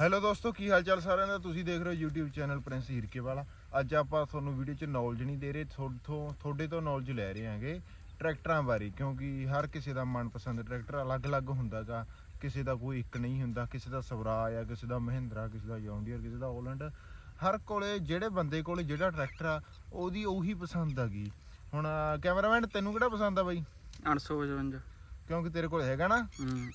Hello ਦੋਸਤੋ ਕੀ ਹਾਲ ਚਾਲ ਸਾਰਿਆਂ ਦਾ? ਤੁਸੀਂ ਦੇਖ ਰਹੇ ਹੋ YouTube ਚੈਨਲ ਪ੍ਰਿੰਸ ਹੀਰਕੇ ਵਾਲਾ। ਅੱਜ ਆਪਾਂ ਤੁਹਾਨੂੰ ਵੀਡੀਓ 'ਚ ਨੌਲੇਜ ਨਹੀਂ ਦੇ ਰਹੇ ਤੁਹਾਡੇ ਤੁਹਾਡੇ ਤੋਂ ਨੌਲੇਜ ਲੈ ਰਹੇ ਹਾਂਗੇ ਟਰੈਕਟਰਾਂ ਬਾਰੇ ਕਿਉਂਕਿ ਹਰ ਕਿਸੇ ਦਾ ਮਨਪਸੰਦ ਟਰੈਕਟਰ ਅਲੱਗ-ਅਲੱਗ ਹੁੰਦਾਗਾ ਕਿਸੇ ਦਾ ਕੋਈ ਇੱਕ ਨਹੀਂ ਹੁੰਦਾ ਕਿਸੇ ਦਾ ਸਵਰਾਜ ਆ ਕਿਸੇ ਦਾ ਮਹਿੰਦਰਾ ਕਿਸੇ ਦਾ ਜੌਂਡੀਅਰ ਕਿਸੇ ਦਾ ਹੋਲੈਂਡ ਹਰ ਕੋਲੇ ਜਿਹੜੇ ਬੰਦੇ ਕੋਲੇ ਜਿਹੜਾ ਟਰੈਕਟਰ ਆ ਉਹਦੀ ਉਹੀ ਪਸੰਦ ਆਗੀ ਹੁਣ ਕੈਮਰਾਮੈਨ ਤੈਨੂੰ ਕਿਹੜਾ ਪਸੰਦ ਆ ਬਾਈ? 855 ਕਿਉਂਕਿ ਤੇਰੇ ਕੋਲ ਹੈਗਾ ਨਾ? ਹੂੰ।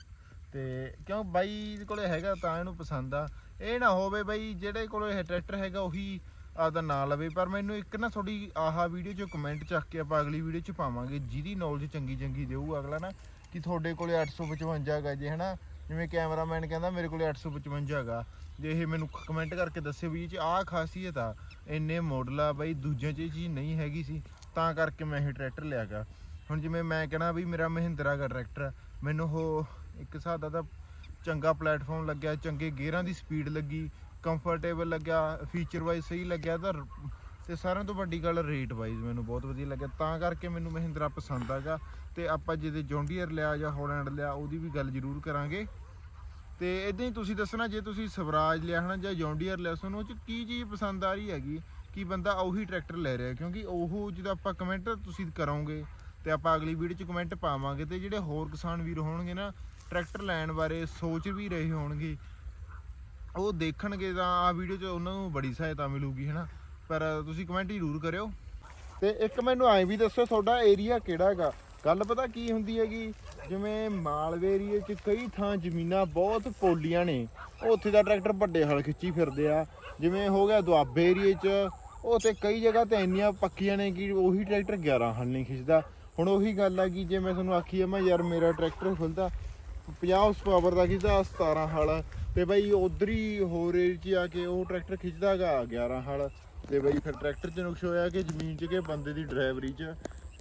ਤੇ ਕਿਉਂ ਬਾਈ ਦੇ ਕੋਲੇ ਹੈਗਾ ਤਾਂ ਇਹਨੂੰ ਪਸੰਦ ਆ। ਇਹ ਨਾ ਹੋਵੇ ਬਾਈ, ਜਿਹੜੇ ਕੋਲੇ ਇਹ ਟਰੈਕਟਰ ਹੈਗਾ ਉਹੀ ਆਪਦਾ ਨਾਂ ਲਵੇ, ਪਰ ਮੈਨੂੰ ਇੱਕ ਨਾ ਤੁਹਾਡੀ ਆਹਾ ਵੀਡੀਓ 'ਚ ਕਮੈਂਟ ਚੱਕ ਕੇ ਆਪਾਂ ਅਗਲੀ ਵੀਡੀਓ 'ਚ ਪਾਵਾਂਗੇ, ਜਿਹਦੀ ਨੌਲੇਜ ਚੰਗੀ ਚੰਗੀ ਦੇਊ ਅਗਲਾ ਨਾ, ਕਿ ਤੁਹਾਡੇ ਕੋਲੇ 855 ਹੈਗਾ ਜੇ, ਹਨਾ? ਜਿਵੇਂ ਕੈਮਰਾਮੈਨ ਕਹਿੰਦਾ, ਮੇਰੇ ਕੋਲੇ 855 ਹੈਗਾ। ਜੇ ਇਹ ਮੈਨੂੰ ਕਮੈਂਟ ਕਰਕੇ ਦੱਸੇ ਵੀ ਇਹ 'ਚ ਆਹ ਖਾਸੀਅਤ ਆ, ਇੰਨੇ ਮਾਡਲ ਆ ਬਾਈ, ਦੂਜਿਆਂ 'ਚ ਇਹ ਚੀਜ਼ ਨਹੀਂ ਹੈਗੀ ਸੀ, ਤਾਂ ਕਰਕੇ ਮੈਂ ਇਹ ਟਰੈਕਟਰ ਲਿਆਗਾ ਹੁਣ ਜਿਵੇਂ ਮੈਂ ਕਹਣਾ ਵੀ ਮੇਰਾ ਮਹਿੰਦਰਾ ਦਾ ਟਰੈਕਟਰ ਮੈਨੂੰ ਉਹ ਇੱਕ ਹਿਸਾਬ ਦਾ ਤਾਂ ਚੰਗਾ ਪਲੇਟਫਾਰਮ ਲੱਗਿਆ, ਚੰਗੇ ਗੇਅਰਾਂ ਦੀ ਸਪੀਡ ਲੱਗੀ ਕੰਫਰਟੇਬਲ ਲੱਗਿਆ ਫੀਚਰ ਵਾਈਜ਼ ਸਹੀ ਲੱਗਿਆ, ਤਾਂ ਤੇ ਸਾਰਿਆਂ ਤੋਂ ਵੱਡੀ ਗੱਲ ਰੇਟ ਵਾਈਜ਼ ਮੈਨੂੰ ਬਹੁਤ ਵਧੀਆ ਲੱਗਿਆ। ਤਾਂ ਕਰਕੇ ਮੈਨੂੰ ਮਹਿੰਦਰਾ ਪਸੰਦ ਆਗਾ ਤੇ ਆਪਾਂ ਜਿਹਦੇ ਜੌਂਡੀਅਰ ਲਿਆ ਜਾਂ ਹੋਲੈਂਡ ਲਿਆ, ਉਹਦੀ ਵੀ ਗੱਲ ਜ਼ਰੂਰ ਕਰਾਂਗੇ। ਤੇ ਇਦਾਂ ਹੀ ਤੁਸੀਂ ਦੱਸਣਾ, ਜੇ ਤੁਸੀਂ ਸਵਰਾਜ ਲਿਆ ਹਨਾ ਜਾਂ ਜੌਂਡੀਅਰ ਲਿਆ, ਤੁਹਾਨੂੰ ਉਹ ਚ ਕੀ ਚੀਜ਼ ਪਸੰਦ ਆ ਰਹੀ ਹੈਗੀ? ਕਿ ਬੰਦਾ ਉਹੀ ਟਰੈਕਟਰ ਲੈ ਰਿਹਾ, ਕਿਉਂਕਿ ਉਹ ਜਦੋਂ ਆਪਾਂ ਕਮੈਂਟ ਤੁਸੀਂ ਕਰੋਗੇ, ਤੇ ਆਪਾਂ ਅਗਲੀ ਵੀਡੀਓ 'ਚ ਕਮੈਂਟ ਪਾਵਾਂਗੇ, ਤੇ ਜਿਹੜੇ ਹੋਰ ਕਿਸਾਨ ਵੀਰ ਹੋਣਗੇ ਨਾ ਟਰੈਕਟਰ ਲੈਣ ਬਾਰੇ ਸੋਚ ਵੀ ਰਹੇ ਹੋਣਗੇ। ਉਹ ਦੇਖਣਗੇ ਤਾਂ ਆ ਵੀਡੀਓ 'ਚ ਉਹਨਾਂ ਨੂੰ ਬੜੀ ਸਹਾਇਤਾ ਮਿਲੂਗੀ, ਹਨਾ? ਪਰ ਤੁਸੀਂ ਕਮੈਂਟ ਜ਼ਰੂਰ ਕਰਿਓ। ਤੇ ਇੱਕ ਮੈਨੂੰ ਐਂ ਵੀ ਦੱਸੋ ਤੁਹਾਡਾ ਏਰੀਆ ਕਿਹੜਾ ਹੈਗਾ? ਗੱਲ ਪਤਾ ਕੀ ਹੁੰਦੀ ਹੈਗੀ? ਜਿਵੇਂ ਮਾਲਵੇ ਏਰੀਏ 'ਚ ਕਈ ਥਾਂ ਜ਼ਮੀਨਾਂ ਬਹੁਤ ਪੋਲੀਆਂ ਨੇ। ਉੱਥੇ ਦਾ ਟਰੈਕਟਰ ਵੱਡੇ ਹਲ ਖਿੱਚੀ ਫਿਰਦੇ ਆ। ਜਿਵੇਂ ਹੋ ਗਿਆ ਦੁਆਬੇ ਏਰੀਏ 'ਚ। ਉਹ ਤੇ ਕਈ ਜਗ੍ਹਾ ਤੇ ਇੰਨੀਆਂ ਪੱਕੀਆਂ ਨੇ ਕਿ ਉਹੀ ਟਰੈਕਟਰ 11 ਹਲ ਨਹੀਂ ਖਿੱਚਦਾ। ਹੁਣ ਉਹੀ ਗੱਲ ਆ ਕਿ ਜੇ ਮੈਂ ਤੁਹਾਨੂੰ ਆਖੀ ਆ, ਮੈਂ ਯਾਰ ਮੇਰਾ ਟਰੈਕਟਰ ਖੁੱਲਦਾ। 50 ਉਸ ਪਾਵਰ ਦਾ ਖਿੱਚਦਾ 17 ਹਲ। ਤੇ ਬਈ ਉਧਰ ਹੀ ਹੋਰ ਏਰੀਏ 'ਚ ਆ ਕੇ ਉਹ ਟਰੈਕਟਰ ਖਿੱਚਦਾਗਾ 11 ਹਲ। ਤੇ ਬਈ ਫਿਰ ਟਰੈਕਟਰ 'ਚ ਨੁਕਸ ਹੋਇਆ ਕਿ ਜ਼ਮੀਨ 'ਚ ਕਿ ਬੰਦੇ ਦੀ ਡਰਾਈਵਰੀ 'ਚ।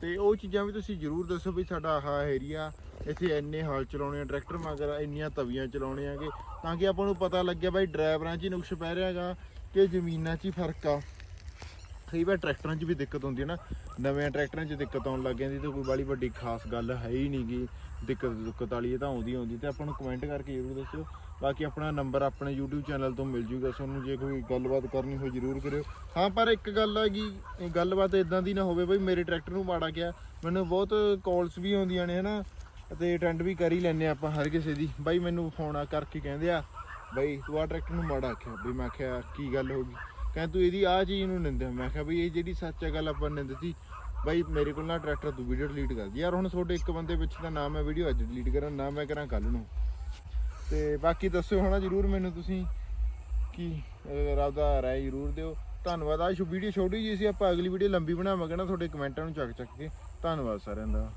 ਤੇ ਉਹ ਚੀਜ਼ਾਂ ਵੀ ਤੁਸੀਂ ਜ਼ਰੂਰ ਦੱਸੋ ਵੀ ਸਾਡਾ ਆਹ ਏਰੀਆ ਇੱਥੇ ਇੰਨੇ ਹਾਲ ਚਲਾਉਣੇ ਆ ਟਰੈਕਟਰ ਮਗਰ, ਇੰਨੀਆਂ ਤਵੀਆਂ ਚਲਾਉਣੇ ਆਗੇ, ਤਾਂ ਕਿ ਆਪਾਂ ਨੂੰ ਪਤਾ ਲੱਗਿਆ ਬਈ ਡਰਾਈਵਰਾਂ 'ਚ ਹੀ ਨੁਕਸ ਪੈ ਰਿਹਾਗਾ, ਕਿ ਜ਼ਮੀਨਾਂ 'ਚ ਹੀ ਫ਼ਰਕ ਆ। ਕਈ ਵਾਰ ਟਰੈਕਟਰਾਂ 'ਚ ਵੀ ਦਿੱਕਤ ਹੁੰਦੀ ਹੈ ਨਾ ਨਵੇਂ ਟਰੈਕਟਰਾਂ 'ਚ ਦਿੱਕਤ ਆਉਣ ਲੱਗ ਜਾਂਦੀ ਤੇ ਕੋਈ ਬਾਲੀ ਵੱਡੀ ਖਾਸ ਗੱਲ ਹੈ ਹੀ ਨਹੀਂਗੀ ਦਿੱਕਤ ਦੁੱਕਤ ਵਾਲੀ ਇਹ ਤਾਂ ਆਉਂਦੀ ਆਉਂਦੀ ਤੇ ਆਪਾਂ ਨੂੰ ਕਮੈਂਟ ਕਰਕੇ ਜ਼ਰੂਰ ਦੱਸਿਓ। ਬਾਕੀ ਆਪਣਾ ਨੰਬਰ ਆਪਣੇ YouTube ਚੈਨਲ ਤੋਂ ਮਿਲ ਜੂਗਾ ਤੁਹਾਨੂੰ, ਜੇ ਕੋਈ ਗੱਲਬਾਤ ਕਰਨੀ ਹੋਈ ਜ਼ਰੂਰ ਕਰਿਓ। ਹਾਂ, ਪਰ ਇੱਕ ਗੱਲ ਹੈਗੀ ਇਹ ਗੱਲਬਾਤ ਇਦਾਂ ਦੀ ਨਾ ਹੋਵੇ, ਬਈ ਮੇਰੇ ਟਰੈਕਟਰ ਨੂੰ ਮਾੜਾ ਗਿਆ ਮੈਨੂੰ ਬਹੁਤ ਕਾਲਸ ਵੀ ਆਉਂਦੀਆਂ ਨੇ, ਹਨਾ, ਤੇ ਅਟੈਂਡ ਵੀ ਕਰ ਹੀ ਲੈਨੇ ਆਪਾਂ ਹਰ ਕਿਸੇ ਦੀ। ਬਾਈ ਮੈਨੂੰ ਫੋਨ ਆ ਕਰਕੇ ਕਹਿੰਦੇ ਆ, ਬਈ ਤੂੰ ਆ ਟਰੈਕਟਰ ਨੂੰ ਮਾੜਾ ਆਖਿਆ, ਬਈ ਮੈਂ ਆਖਿਆ, ਕੀ ਗੱਲ ਹੋ ਗਈ? ਕਹਿੰਦਾ ਤੂੰ ਇਹਦੀ ਆ ਚੀਜ਼ ਨੂੰ ਨਿੰਦਿਆ। ਮੈਂ ਕਿਹਾ ਬਈ ਇਹ ਜਿਹੜੀ ਸੱਚ ਹੈ, ਗੱਲ ਆਪਾਂ ਨਿੰਦਤੀ ਬਾਈ ਮੇਰੇ ਕੋਲ ਨਾ ਟਰੈਕਟਰ ਤੂੰ ਵੀਡੀਓ ਡਿਲੀਟ ਕਰ ਦੀ। ਯਾਰ ਹੁਣ ਤੁਹਾਡੇ ਇੱਕ ਬੰਦੇ ਪਿੱਛੇ ਤਾਂ ਨਾ ਮੈਂ ਵੀਡੀਓ ਅੱਜ ਡਿਲੀਟ ਕਰਾਂ ਨਾ ਮੈਂ ਕਰਾਂ ਕੱਲ ਨੂੰ। ਤੇ ਬਾਕੀ ਦੱਸਿਓ ਹਨਾ ਜਰੂਰ ਮੈਨੂੰ ਤੁਸੀਂ ਕੀ ਰੱਬ ਦਾ ਰਾਏ ਜਰੂਰ ਦਿਓ। ਧੰਨਵਾਦ। ਆ ਵੀਡੀਓ ਛੋਟੀ ਜੀ ਸੀ, ਆਪਾਂ ਅਗਲੀ ਵੀਡੀਓ ਲੰਬੀ ਬਣਾਵਾਂਗੇ ਨਾ, ਤੁਹਾਡੇ ਕਮੈਂਟਾਂ ਨੂੰ ਚੱਕ ਚੱਕ ਕੇ। ਧੰਨਵਾਦ ਸਾਰਿਆਂ ਦਾ।